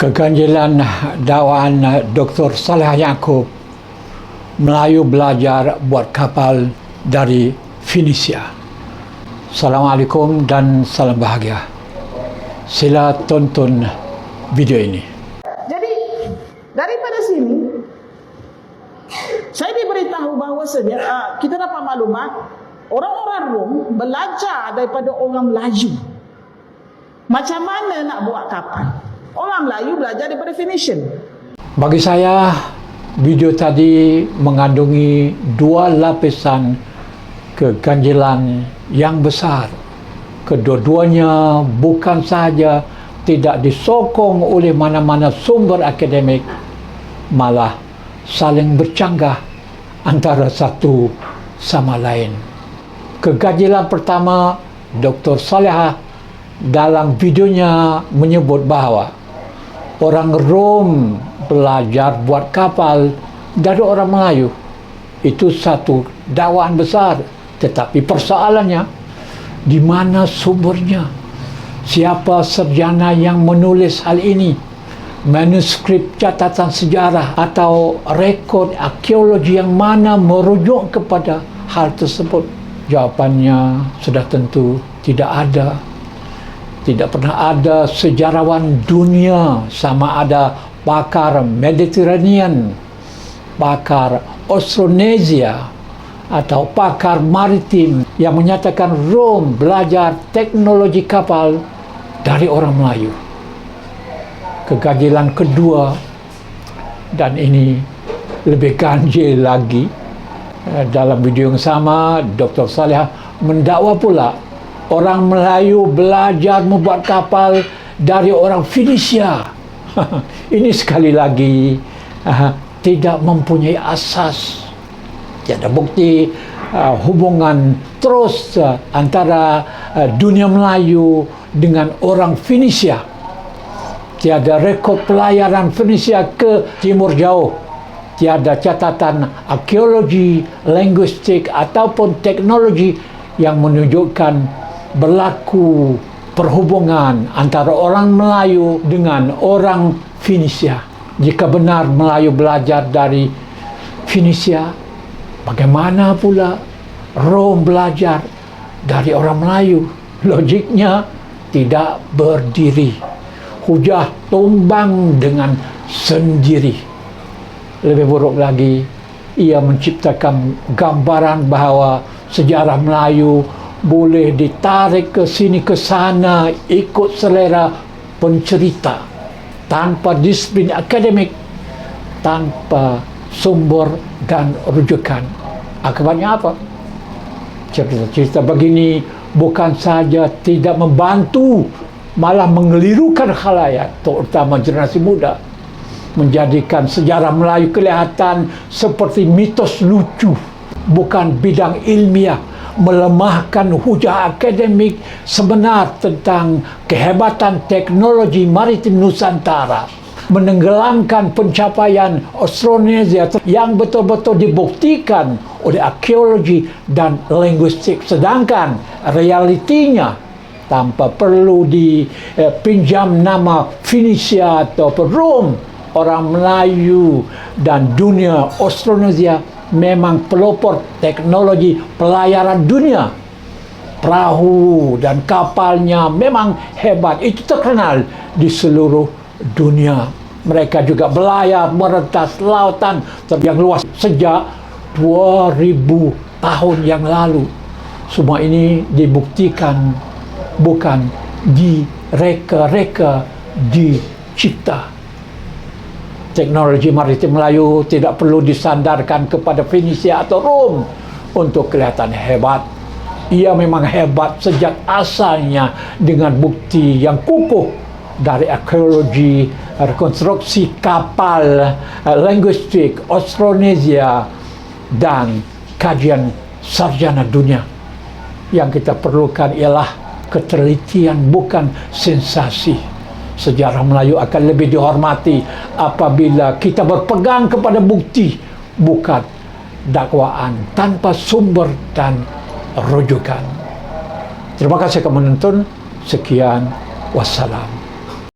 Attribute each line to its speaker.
Speaker 1: keganjilan dakwaan Dr. Saleh Yaakob Melayu belajar buat kapal dari Finisia. Assalamualaikum dan salam bahagia. Sila tonton video ini.
Speaker 2: Jadi daripada sini saya diberitahu bahawasanya uh, kita dapat maklumat orang-orang Rom belajar daripada orang Melayu macam mana nak buat kapal. Orang Melayu belajar daripada Phoenician.
Speaker 1: Bagi saya, video tadi mengandungi dua lapisan keganjilan yang besar. Kedua-duanya bukan sahaja tidak disokong oleh mana-mana sumber akademik, malah saling bercanggah antara satu sama lain. Keganjilan pertama, Dr. Salihah dalam videonya menyebut bahawa orang Rom belajar buat kapal dari orang Melayu. Itu satu dakwaan besar. Tetapi persoalannya, di mana sumbernya? Siapa serjana yang menulis hal ini? Manuskrip catatan sejarah atau rekod arkeologi yang mana merujuk kepada hal tersebut? Jawapannya sudah tentu tidak ada tidak pernah ada sejarawan dunia sama ada pakar Mediterranean, pakar Austronesia atau pakar maritim yang menyatakan Rom belajar teknologi kapal dari orang Melayu. Keganjilan kedua dan ini lebih ganjil lagi eh, dalam video yang sama Dr. Salih mendakwa pula orang Melayu belajar membuat kapal dari orang Fenisia. Ini sekali lagi tidak mempunyai asas. Tiada bukti uh, hubungan terus uh, antara uh, dunia Melayu dengan orang Fenisia. Tiada rekod pelayaran Fenisia ke timur jauh. Tiada catatan arkeologi, linguistik ataupun teknologi yang menunjukkan berlaku perhubungan antara orang Melayu dengan orang Finisia. Jika benar Melayu belajar dari Finisia, bagaimana pula Rom belajar dari orang Melayu? Logiknya tidak berdiri. Hujah tumbang dengan sendiri. Lebih buruk lagi, ia menciptakan gambaran bahawa sejarah Melayu boleh ditarik ke sini ke sana ikut selera pencerita. Tanpa disiplin akademik tanpa sumber dan rujukan. Akibatnya apa? Cerita-cerita begini bukan saja tidak membantu malah mengelirukan khalayak terutama generasi muda. Menjadikan sejarah Melayu kelihatan seperti mitos lucu bukan bidang ilmiah melemahkan hujah akademik sebenar tentang kehebatan teknologi maritim Nusantara menenggelamkan pencapaian Austronesia yang betul-betul dibuktikan oleh arkeologi dan linguistik. Sedangkan realitinya tanpa perlu dipinjam nama Fenisia atau Rom orang Melayu dan dunia Austronesia memang pelopor teknologi pelayaran dunia. Perahu dan kapalnya memang hebat. Itu terkenal di seluruh dunia. Mereka juga belayar merentas lautan yang luas sejak 2000 tahun yang lalu. Semua ini dibuktikan bukan direka-reka dicipta teknologi maritim Melayu tidak perlu disandarkan kepada Fenisia atau Rom untuk kelihatan hebat. Ia memang hebat sejak asalnya dengan bukti yang kukuh dari arkeologi, rekonstruksi kapal, linguistik, Austronesia dan kajian sarjana dunia. Yang kita perlukan ialah ketelitian bukan sensasi sejarah Melayu akan lebih dihormati apabila kita berpegang kepada bukti bukan dakwaan tanpa sumber dan rujukan. Terima kasih kepada menonton. Sekian. Wassalam.